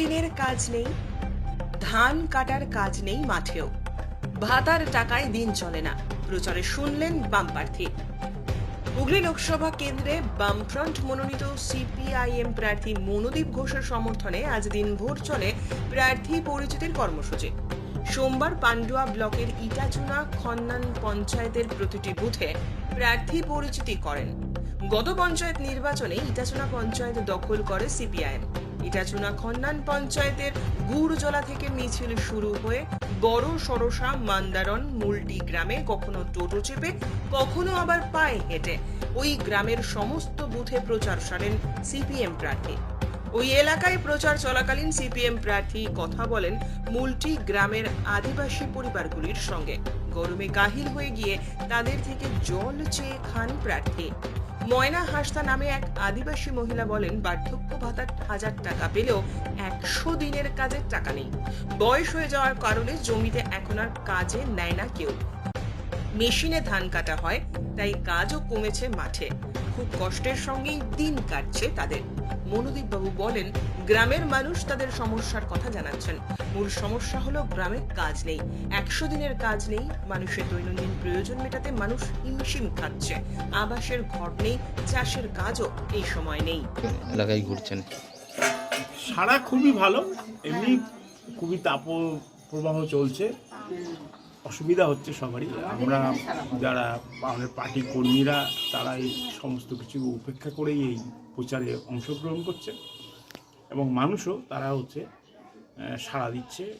দিনের কাজ নেই, ধান কাটার কাজ নেই মাঠেও। ভাতার টাকায় দিন চলে না, প্রচারে শুনলেন বাম প্রার্থী। হুগলি লোকসভা কেন্দ্রে বামফ্রন্ট মনোনীত সিপিআইএম প্রার্থী মনোদীপ ঘোষের সমর্থনে আজ দিনভর চলে প্রার্থী পরিচিতির কর্মসূচি। সোমবার পান্ডুয়া ব্লকের ইটাচুনা খন্নান পঞ্চায়েতের প্রতিটি বুথে প্রার্থী পরিচিতি করেন। গত পঞ্চায়েত নির্বাচনে ইটাচুনা পঞ্চায়েত দখল করে সিপিআইএম। ইটাচুনা খন্নান পঞ্চায়েতের গুড়জলা থেকে মিছিল শুরু হয়ে বড় সরসা মান্দারন মুলটি গ্রামে কখনো টোটো চেপে, কখনো আবার পায়ে হেঁটে। ওই গ্রামের সমস্ত বুথে প্রচার সারেন সিপিএম প্রার্থী। ওই এলাকায় প্রচার চলাকালীন সিপিএম প্রার্থী কথা বলেন মুলটি গ্রামের আদিবাসী পরিবারগুলির সঙ্গে। গরমে কাহিল হয়ে গিয়ে তাদের থেকে জল চেয়ে খান প্রার্থী। ময়না হাসতা নামে এক আদিবাসী মহিলা বলেন, বার্ধক্য ভাতার হাজার টাকা পেলেও একশো দিনের কাজের টাকা নেই। বয়স হয়ে যাওয়ার কারণে জমিতে এখন আর কাজে নেয় না কেউ। মেশিনে ধান কাটা হয় তাই কাজও কমেছে মাঠে। খুব কষ্টের সঙ্গেই দিন কাটছে তাদের। মনোদীপ বাবু বলেন গ্রামের মানুষ তাদের সমস্যার কথা জানাচ্ছেন। মূল সমস্যা হলো গ্রামে কাজ নেই। একশো দিনের কাজ নেই মানুষের দৈনন্দিন প্রয়োজন মেটাতে মানুষ হিমশিম খাচ্ছে। আবাসের ঘর নেই চাষের কাজও এই সময় নেই। এলাকায় ঘুরছেন সারা খুবই ভালো এমনি খুবই তাপ প্রবাহ চলছে। অসুবিধা হচ্ছে সবারই। আমরা যারা আমাদের পার্টির কর্মীরা তারা এই সমস্ত কিছু উপেক্ষা করেই এই প্রচারে অংশগ্রহণ করছে। এবং মানুষও তারা হচ্ছে সাড়া দিচ্ছে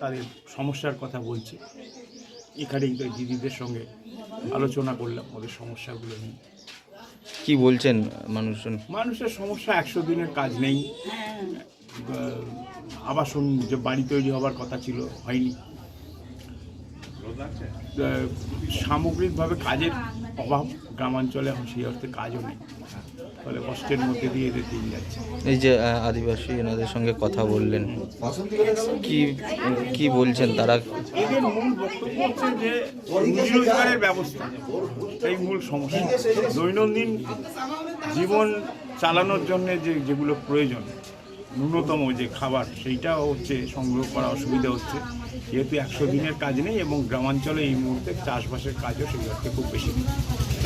তাদের সমস্যার কথা বলছে। এখানেই তো দিদিদের সঙ্গে আলোচনা করলাম ওদের সমস্যাগুলো নিয়ে। কি বলছেন মানুষজন? মানুষের সমস্যা একশো দিনের কাজ নেই। আহ, আবাসন যে বাড়ি তৈরি হবার কথা ছিল হয়নি। সামগ্রিকভাবে কাজের অভাব গ্রামাঞ্চলে এখন সেই অর্থে কাজও নেই। ফলে কষ্টের মধ্যে দিয়ে এদের দিন যাচ্ছে। এই যে আদিবাসী এনাদের সঙ্গে কথা বললেন কি কি বলছেন তারা? এদের মূল বক্তব্য হচ্ছে যে রুজি রোজগারের ব্যবস্থা এই মূল সমস্যা। দৈনন্দিন জীবন চালানোর জন্য যে যেগুলো প্রয়োজন ন্যূনতম যে খাবার সেইটাও হচ্ছে সংগ্রহ করা অসুবিধা হচ্ছে। যেহেতু একশো দিনের কাজ নেই এবং গ্রামাঞ্চলে এই মুহূর্তে চাষবাসের কাজও সেই অর্থে খুব বেশি নেই।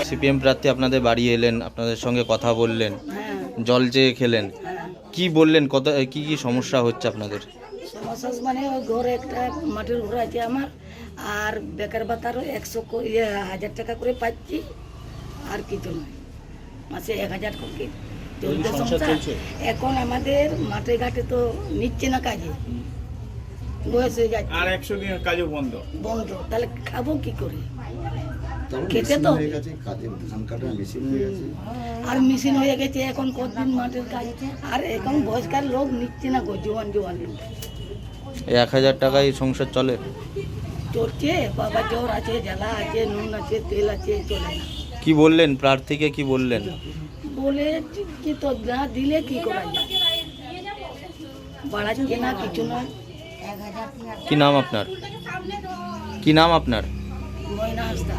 সিপিএম প্রার্থী আপনাদের বাড়ি এলেন আপনাদের সঙ্গে কথা বললেন জল চেয়ে খেলেন। কি বললেন কত কি কি সমস্যা হচ্ছে আপনাদের? সমস্যা মানে ওই ঘরে একটা মাটির ঘর আছে আমার আর বেকার ভাতারও একশো কো- ইয়ে হাজার টাকা করে পাচ্ছি আর কিছু নয়। মাসে এক হাজার করে। এখন আমাদের মাঠে ঘাটে তো নিচ্ছে না কাজে। বয়স হয়ে যাচ্ছে। আর একশো দিনের কাজও বন্ধ। বন্ধ। তাহলে খাব কি করে? খেতে তো। আর মেশিন হয়ে গেছে এখন কতদিন মাঠের কাজ? আর এখন বয়স্কার লোক নিচ্ছে না গো জোয়ান জোয়ান লোক। এক হাজার টাকায় সংসার চলে। চলছে বাবা জ্বর আছে জ্বালা আছে নুন আছে তেল আছে চলে না। কি বললেন? প্রার্থীকে কি বললেন? বলে কি তো না দিলে কি করা যায় বাড়াচ্ছে না কিছু না। কি নাম আপনার? কি নাম আপনার? ময়না হাসতা